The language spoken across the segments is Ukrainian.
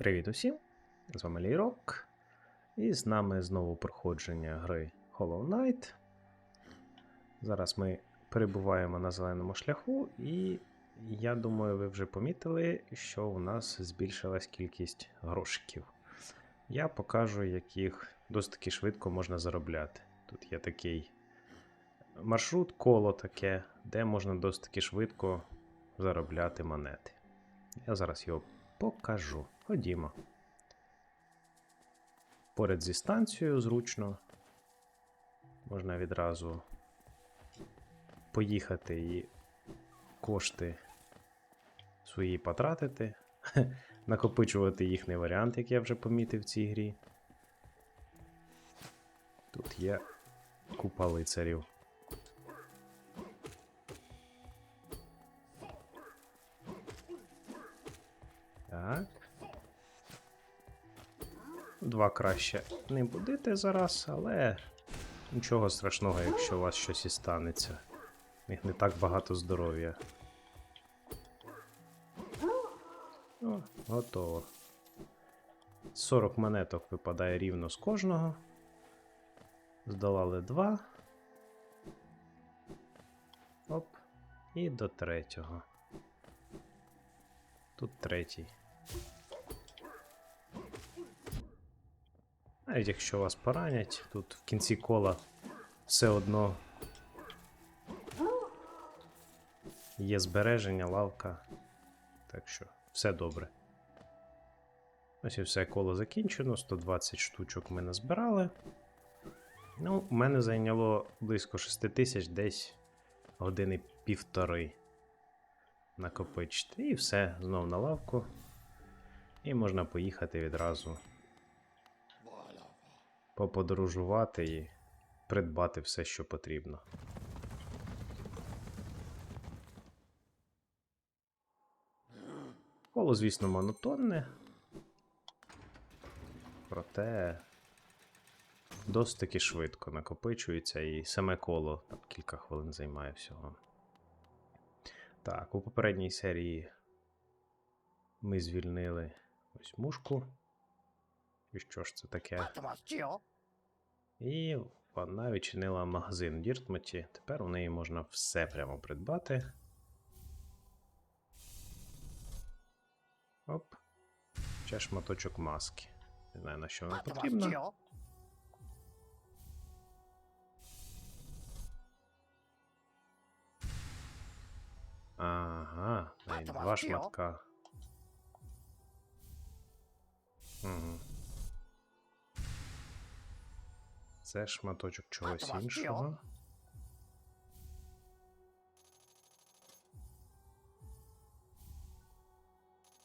Привіт усім! З вами Лірок. І з нами знову проходження гри Hollow Knight. Зараз ми перебуваємо на зеленому шляху, і я думаю, ви вже помітили, що у нас збільшилась кількість грошиків. Я покажу, як їх досить таки швидко можна заробляти. Тут є такий маршрут, коло таке, де можна досить таки швидко заробляти монети. Я зараз його покажу. Ходімо. Поряд зі станцією зручно. Можна відразу поїхати і кошти свої потратити. Накопичувати їх не варіант, як я вже помітив в цій грі. Тут є купа лицарів. Так. Два краще не будете зараз, але нічого страшного, якщо у вас щось і станеться. У них не так багато здоров'я. О, готово. 40 монеток випадає рівно з кожного. Здолали два. Оп. І до третього. Тут третій. Навіть якщо вас поранять, тут в кінці кола все одно є збереження, лавка. Так що все добре. Ось і все коло закінчено. 120 штучок ми назбирали. Ну, у мене зайняло близько 6 тисяч, десь години півтори накопичити. І все, знов на лавку. І можна поїхати відразу поподорожувати і придбати все, що потрібно. Коло, звісно, монотонне. Проте досить таки швидко накопичується і саме коло там, кілька хвилин займає всього. Так, у попередній серії ми звільнили ось мушку. І що ж це таке? І вона відчинила магазин в Діртмуті. Тепер у неї можна все прямо придбати. Оп. Ще шматочок маски. Не знаю, на що вона потрібна. Ага, два шматка. Угу. Це шматочок чогось іншого.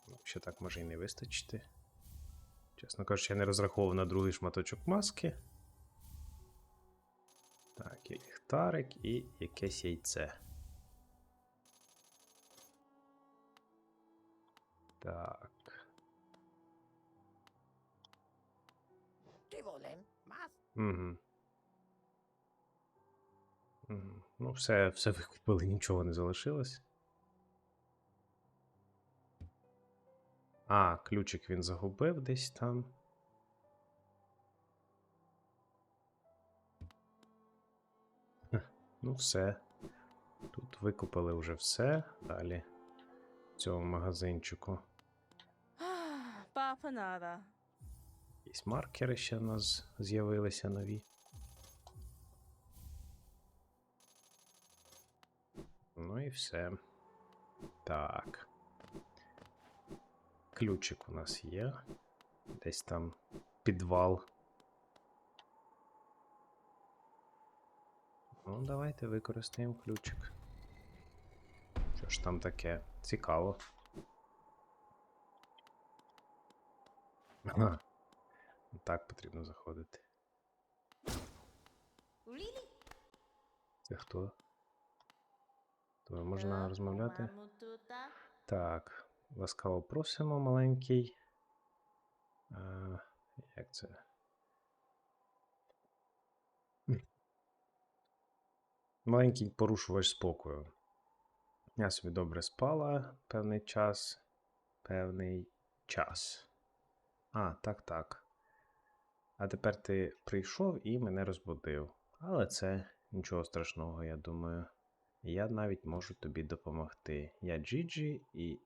Ну, Ще так може і не вистачити. Чесно кажучи, я не розраховував на другий шматочок маски. Так, є ліхтарик і якесь яйце. Так. Угу. Ну, все, все викупили, нічого не залишилось. А, ключик він загубив десь там. Ну, все. Тут викупили вже все. Далі. В цьому магазинчику. Папа нада. Якісь маркери ще в нас з'явилися нові. Ну і все. Так. Ключик у нас є. Десь там підвал. Ну, давайте використаємо ключик. Що ж там таке? Цікаво. Ага. Так потрібно заходити. Це хто? То можна розмовляти? Так, ласкаво просимо, маленький. А, як це? Маленький порушувач спокою. Я собі добре спала певний час. Певний час. А, так, так. А тепер ти прийшов і мене розбудив. Але це нічого страшного, я думаю. Я навіть можу тобі допомогти. Я Джіджі, і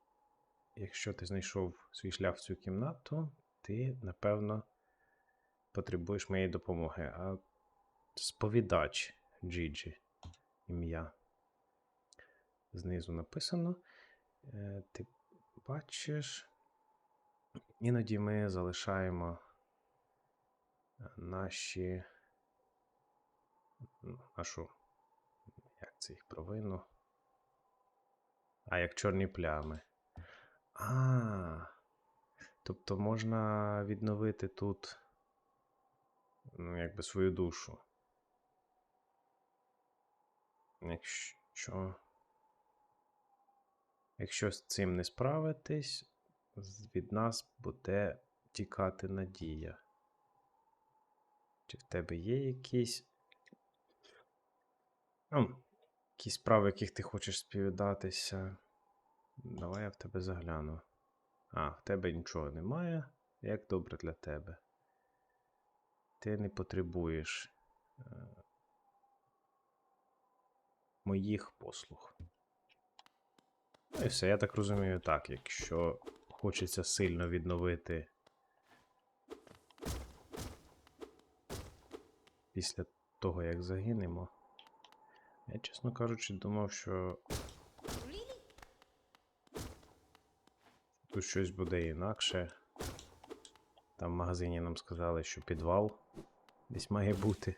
якщо ти знайшов свій шлях в цю кімнату, ти, напевно, потребуєш моєї допомоги. А сповідач Джіджі. Ім'я. Знизу написано. Е, Ти бачиш. Іноді ми залишаємо наші. м, Нашу. Як це їх провину? А, як чорні плями. А. Тобто можна відновити тут. Ну, якби свою душу. Якщо. Якщо з цим не справитись, від нас буде тікати надія. Чи в тебе є якісь. Ну, якісь справи, яких ти хочеш сповідатися? Давай я в тебе загляну. А, в тебе нічого немає. Як добре для тебе. Ти не потребуєш е, моїх послуг. Ну і все, я так розумію, так, якщо хочеться сильно відновити після того, як загинемо. Я, чесно кажучи, думав, що тут щось буде інакше. Там в магазині нам сказали, що підвал десь має бути.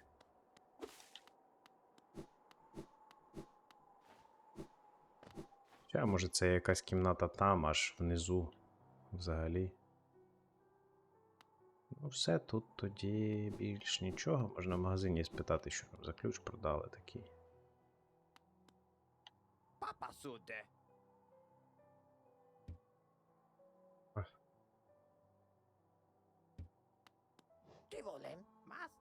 Хоча, може, це якась кімната там, аж внизу взагалі. Ну, все, тут тоді більш нічого. Можна в магазині спитати, що нам за ключ продали такий. Volem? Mas?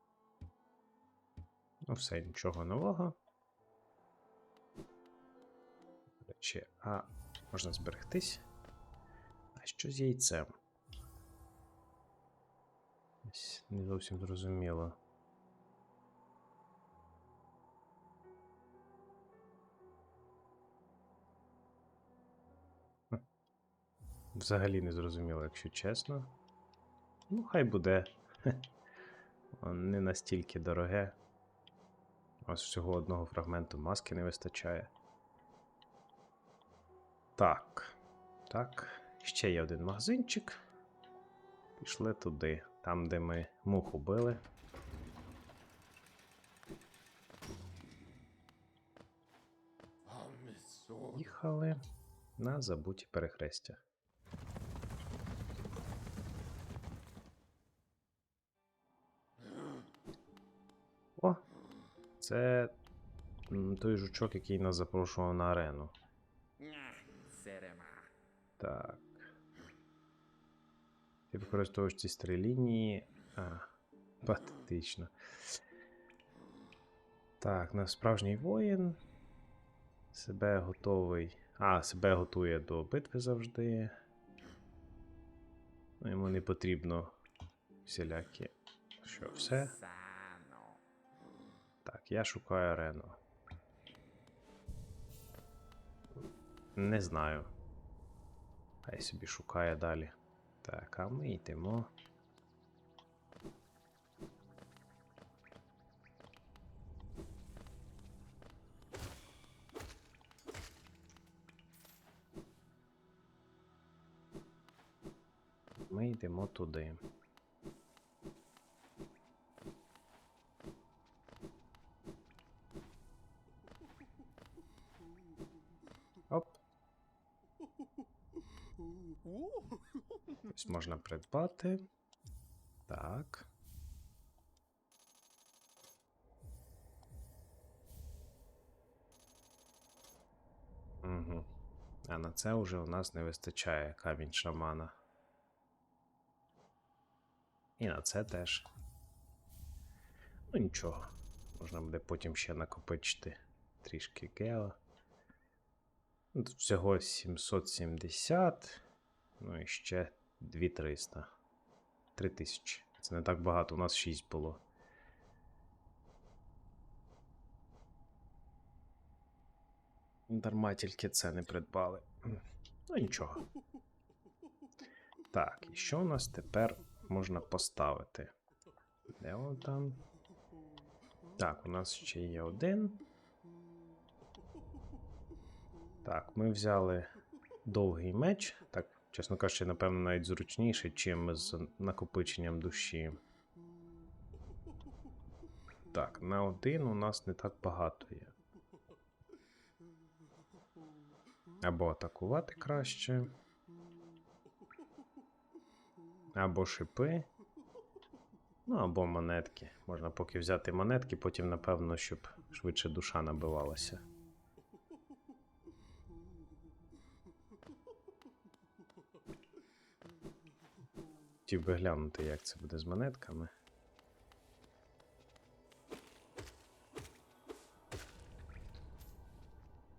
Ну, все, нічого нового. Речі, а можна зберегтись. А що з яйцем? Ось Не зовсім зрозуміло. Взагалі не зрозуміло, якщо чесно. Ну, хай буде. Не настільки дороге. Ось всього одного фрагменту маски не вистачає. Так. Так. Ще є один магазинчик. Пішли туди, там, де ми муху били. Їхали на забуті перехрестя. О! Це той жучок, який нас запрошував на арену. Так. Ти використовуєш ці три лінії. А, патетично. Так, на справжній воїн. Себе готовий. А, себе готує до битви завжди. Ну, йому не потрібно всілякі. Що, все? Так, я шукаю арену. Не знаю. Хай собі шукає далі. Так, а ми йдемо. Ми йдемо туди. Оп. Ось можна придбати. Так. Угу. А на це вже у нас не вистачає камінь шамана. І на це теж. Ну нічого. Можна буде потім ще накопичити трішки гео. Тут всього 770. Ну і ще 2300. 3000. Це не так багато, у нас 6 було. Дарма тільки це не придбали. Ну нічого. Так, і що у нас тепер можна поставити? Де он там? Так, у нас ще є один. Так, ми взяли довгий меч. Так, чесно кажучи, напевно, навіть зручніший, чим з накопиченням душі. Так, на один у нас не так багато є. Або атакувати краще. Або шипи. Ну, або монетки. Можна поки взяти монетки, потім, напевно, щоб швидше душа набивалася. Хотів би глянути, як це буде з монетками.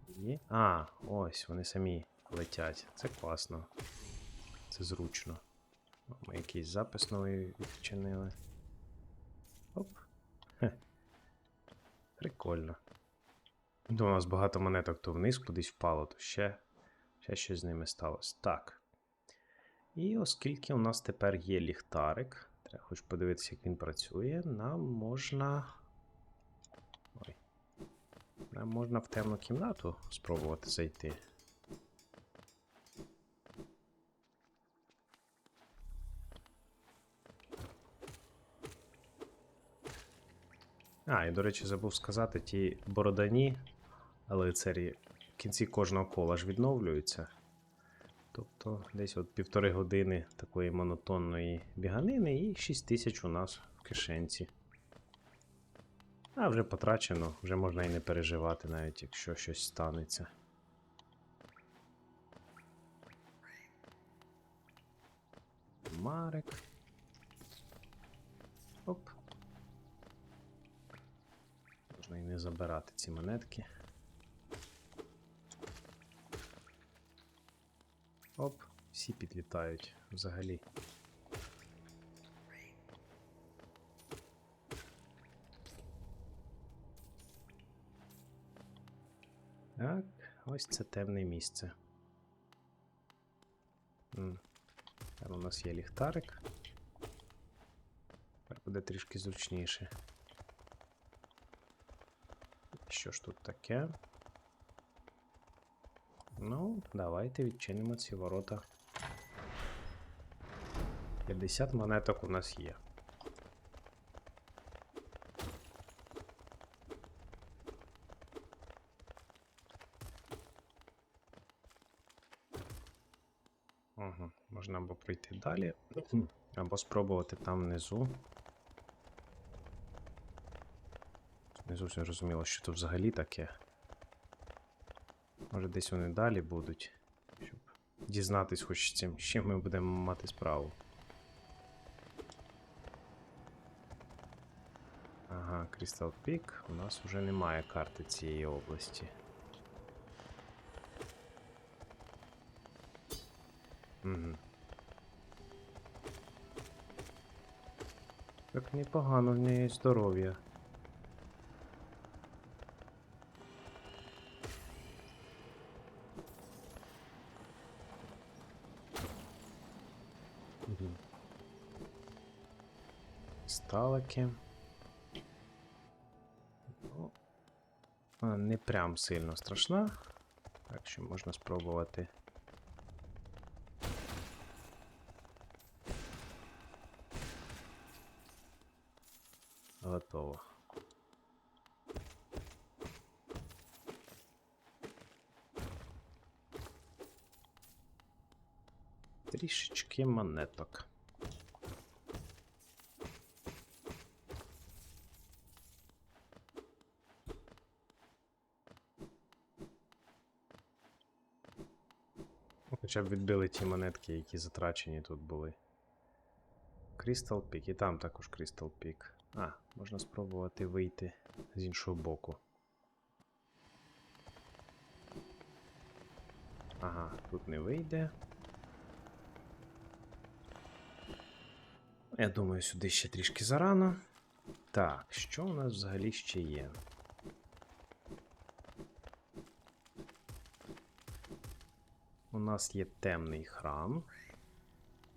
Є? А, ось вони самі летять. Це класно. Це зручно. Ми якийсь запис новий відчинили. Оп. Хе. Прикольно. Ну, у нас багато монеток то вниз кудись впало, то ще, ще щось з ними сталося. Так. І оскільки у нас тепер є ліхтарик, треба хоч подивитися, як він працює, нам можна. Ой. Нам можна в темну кімнату спробувати зайти. А, і до речі, забув сказати, ті бородані лицарі в кінці кожного кола ж відновлюються. Тобто десь от півтори години такої монотонної біганини і 6 тисяч у нас в кишенці. А вже потрачено, вже можна і не переживати, навіть якщо щось станеться. Марик. Оп. Можна і не забирати ці монетки. Оп, всі підлітають взагалі. Так, ось це темне місце. Там у нас є ліхтарик. Тепер буде трішки зручніше. Що ж тут таке? Ну, давайте відчинимо ці ворота. 50 монеток у нас є. Угу. Можна або пройти далі, або спробувати там внизу. Не зовсім зрозуміло, що тут взагалі таке. Може десь вони далі будуть, щоб дізнатись хоч цим, з чим ми будемо мати справу. Ага, Crystal Peak. У нас вже немає карти цієї області. Угу. Так непогано в неї здоров'я. Сталики. Ну, вона не прям сильно страшна. Так що можна спробувати. 200 монеток. Хоча б відбили ті монетки, які затрачені тут були. Crystal Peak, і там також Crystal Peak. А, можна спробувати вийти з іншого боку. Ага, тут не вийде. Я думаю, сюди ще трішки зарано. Так, що у нас взагалі ще є? У нас є темний храм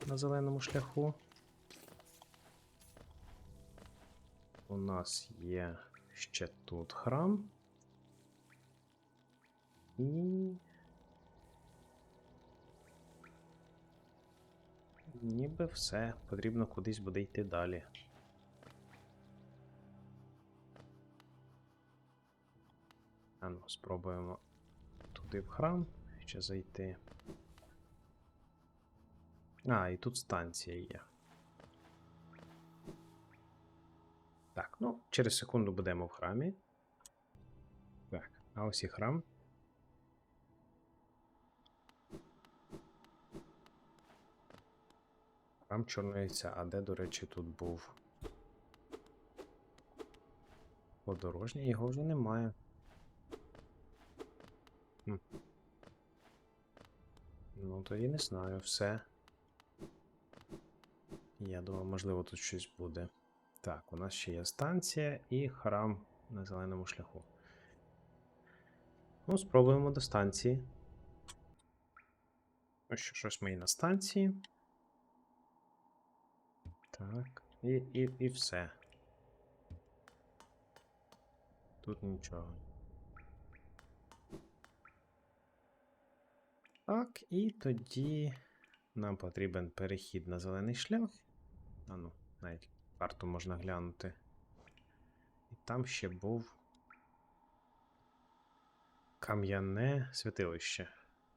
на зеленому шляху. У нас є ще тут храм. І. Ніби все. Потрібно кудись буде йти далі. А спробуємо туди в храм ще зайти. А, і тут станція є. Так, ну, через секунду будемо в храмі. Так, а ось і храм. Храм чорноїця, а де, до речі, тут був подорожній, його вже немає. Хм. Ну, тоді не знаю, все. Я думаю, можливо, тут щось буде. Так, у нас ще є станція і храм на зеленому шляху. Ну, спробуємо до станції. Ось що щось ми і на станції. Так, і, і, і все. Тут нічого. Так, і тоді нам потрібен перехід на зелений шлях. А ну, навіть карту можна глянути. І там ще був кам'яне святилище.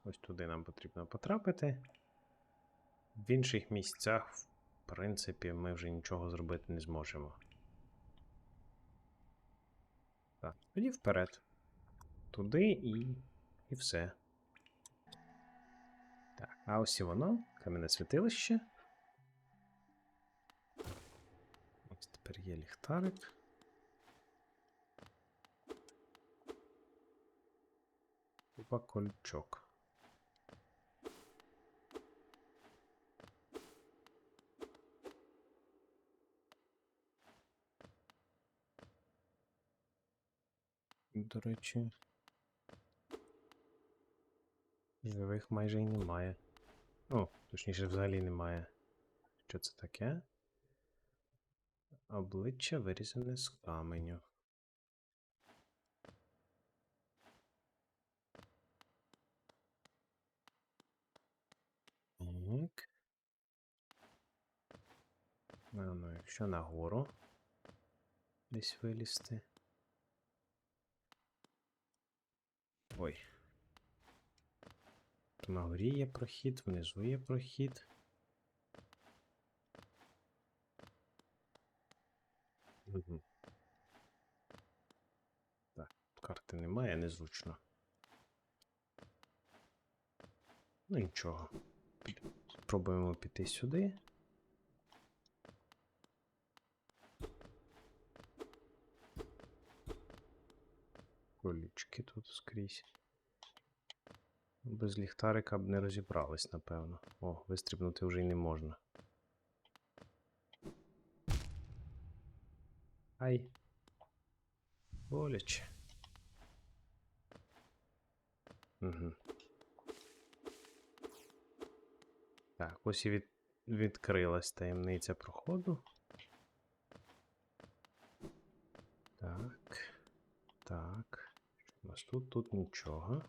Ось туди нам потрібно потрапити. В інших місцях, в принципі, ми вже нічого зробити не зможемо. Так, тоді вперед. Туди і, і все. Так, а ось і воно, кам'яне святилище. Ось тепер є ліхтарик. Купа колючок. До речі. Живих майже й немає. О, точніше, взагалі немає. Що це таке? Обличчя вирізане з каменю. Так. Ну, ну, якщо нагору десь вилізти. Ой. На горі є прохід, внизу є прохід. Угу. Так, карти немає, незручно. Ну нічого. Спробуємо піти сюди. Колючки тут скрізь. Без ліхтарика б не розібрались, напевно. О, вистрібнути вже й не можна. Ай. Боляче. Угу. Так, ось і від... відкрилась таємниця проходу. Так. Так. Нас тут? Тут нічого.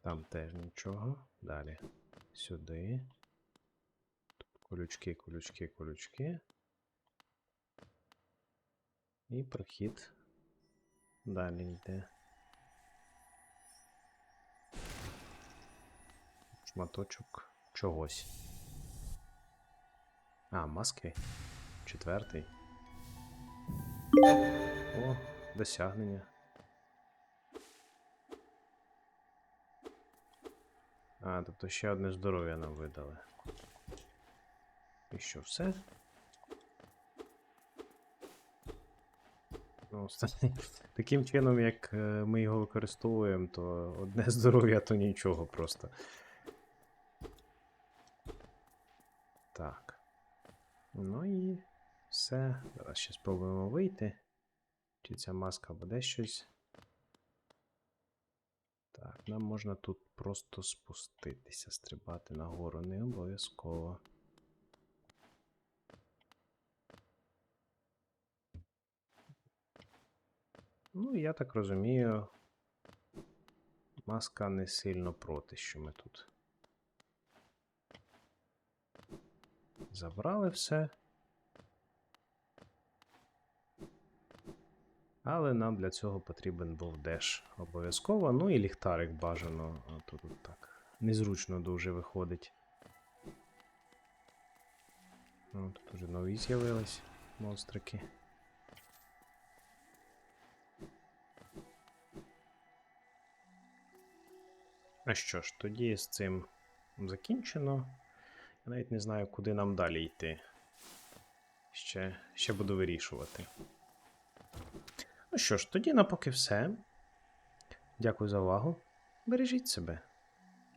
Там теж нічого. Далі. Сюди. Тут колючки, колючки, колючки. І прохід. Далі йде. Шматочок чогось. А, маски. Четвертий. О, досягнення. А, тобто ще одне здоров'я нам видали. І що, все? Ну, таким чином, як е, ми його використовуємо, то одне здоров'я, то нічого просто. Так. Ну і все. Зараз ще спробуємо вийти. Чи ця маска буде щось. Так, нам можна тут просто спуститися, стрибати нагору, не обов'язково. Ну, я так розумію, маска не сильно проти, що ми тут. Забрали все. Але нам для цього потрібен був деш обов'язково. Ну і ліхтарик бажано. Тут так. Незручно дуже виходить. Ну, тут уже нові з'явились монстрики. А що ж, тоді з цим закінчено. Я навіть не знаю, куди нам далі йти. Ще, ще буду вирішувати. Ну що ж, тоді на поки все. Дякую за увагу. Бережіть себе.